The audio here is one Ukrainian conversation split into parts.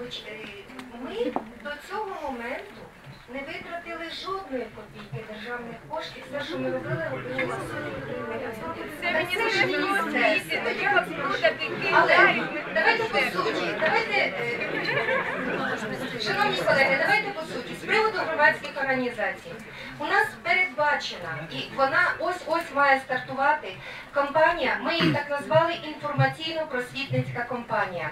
Ми до цього моменту не витратили жодної копійки державних коштів. Все, що ми робили, робили Це мені то я Але підкидаю. давайте по суті, давайте, шановні колеги, давайте по суті, з приводу громадських організацій. У нас передбачена, і вона ось-ось має стартувати кампанія, ми її так назвали інформаційно-просвітницька кампанія.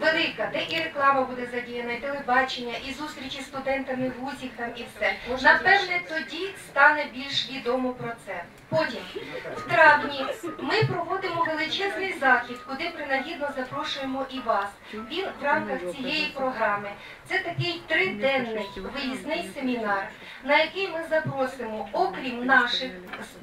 Велика, де і реклама буде задіяна, і телебачення, і зустрічі з студентами вузів там і все. Напевне, тоді стане більш відомо про це. Потім, в травні, ми проводимо величезний захід, куди принагідно запрошуємо і вас. Він в рамках цієї програми. Це такий триденний виїзний семінар, на який ми запросимо, окрім наших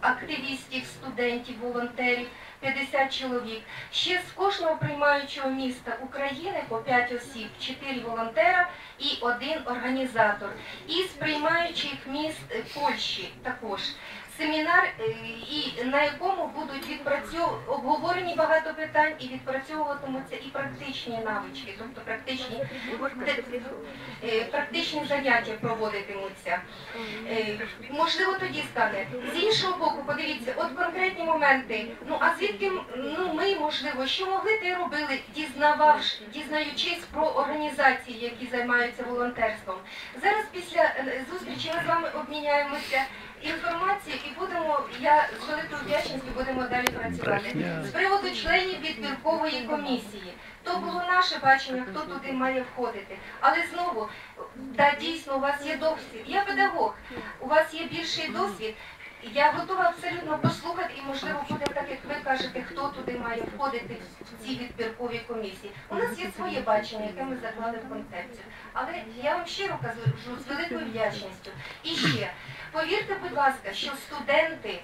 активістів, студентів, волонтерів, 50 чоловік, ще з кожного приймаючого міста України по 5 осіб, 4 волонтера і один організатор. І з приймаючих міст Польщі також. Семінар, е, і на якому будуть відпрацьов... обговорені багато питань і відпрацьовуватимуться і практичні навички, тобто практичні, е, практичні заняття проводитимуться. Е, Можливо, тоді стане. З іншого боку, подивіться, от конкретні моменти. Ну а звідки ну ми, можливо, що могли ти робили, дізнававш, дізнаючись про організації, які займаються волонтерством. Зараз після е, зустрічі ми з вами обміняємося інформацією і будемо, я з великою вдячністю будемо далі працювати. З приводу членів відбіркової комісії. То було наше бачення, хто туди має входити. Але знову, да, дійсно, у вас є досвід. Я педагог, у вас є більший досвід. Я готова абсолютно послухати і, можливо, буде так, як ви кажете, хто туди має входити в ці відбіркові комісії. У нас є своє бачення, яке ми заклали в концепцію. Але я вам щиро кажу з великою вдячністю. І ще, повірте, будь ласка, що студенти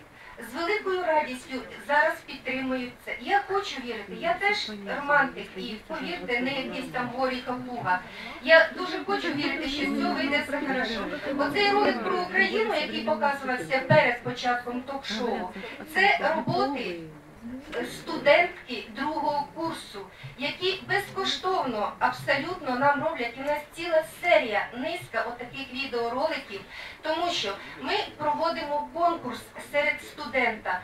з великою радістю зараз підтримують це. Хочу вірити, я теж романтик і повірте, не якийсь там горіха плуга. Я дуже хочу вірити, що з цього вийде все хорошо. Оцей ролик про Україну, який показувався перед початком ток-шоу, це роботи студентки другого курсу, які безкоштовно абсолютно нам роблять. І у нас ціла серія, низка отаких відеороликів, тому що ми проводимо конкурс серед студента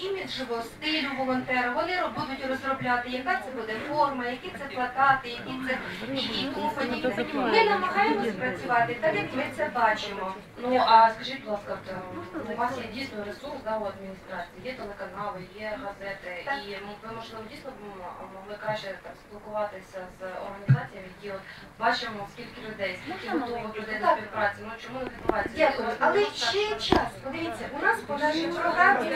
формуванню стилю волонтера. Вони будуть розробляти, яка це буде форма, які це плакати, які це і, і тому подібне. Ми намагаємось працювати так, як ми це бачимо. Ну а скажіть, будь ласка, у вас є дійсно ресурс да, у адміністрації, є телеканали, є газети, Так. і ви можливо дійсно могли краще так спілкуватися з організаціями, які от бачимо скільки людей, скільки готових людей до співпраці. Ну чому не відбувається? Дякую. Але ну, ще час. Подивіться, у нас по нашій програмі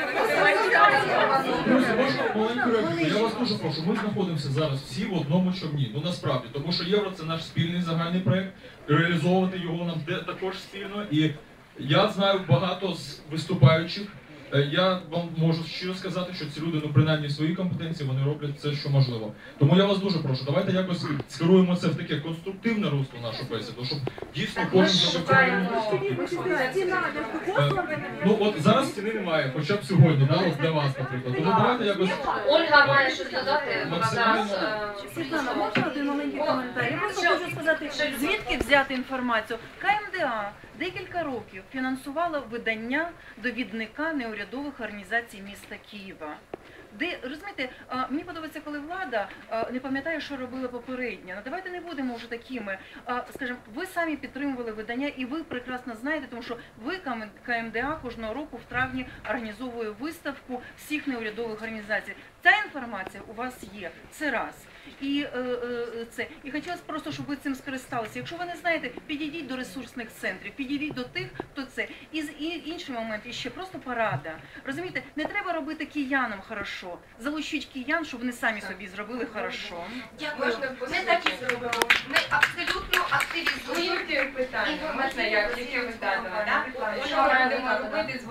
Друзі, можна маленьку реакцію. Я вас дуже прошу. Ми знаходимося зараз всі в одному човні. Ну насправді, тому що євро це наш спільний загальний проект. Реалізовувати його нам де також спільно. І я знаю багато з виступаючих. Е, Я вам можу щиро сказати, що ці люди, ну принаймні в своїй компетенції, вони роблять все, що можливо. Тому я вас дуже прошу, давайте якось скеруємо це в таке конструктивне русло нашу бесіду, щоб дійсно кожен зробив. Е, Ну от зараз ціни немає, хоча б сьогодні, да, от для вас, наприклад. Тому давайте якось Ольга має щось додати, Максимально. зараз е, Світлана, можна один маленький коментар? Я просто хочу сказати, звідки взяти інформацію. КМДА декілька років фінансувала видання довідника неурядових організацій міста Києва. Де розумієте, мені подобається, коли влада не пам'ятає, що робила попередня. Ну давайте не будемо вже такими. Скажімо, ви самі підтримували видання, і ви прекрасно знаєте, тому що ви КМДА кожного року в травні організовує виставку всіх неурядових організацій. Ця інформація у вас є. Це раз. І е, е, це і хотілося просто, щоб ви цим скористалися. Якщо ви не знаєте, підійдіть до ресурсних центрів, підійдіть до тих, хто це. І з і інший момент, і ще просто порада. Розумієте, не треба робити киянам хорошо. Залучіть киян, щоб вони самі собі зробили хорошо. Дякую. Ми так і зробимо. Ми абсолютно активізуємо питання, можна я тільки питання, да? Що ми робити з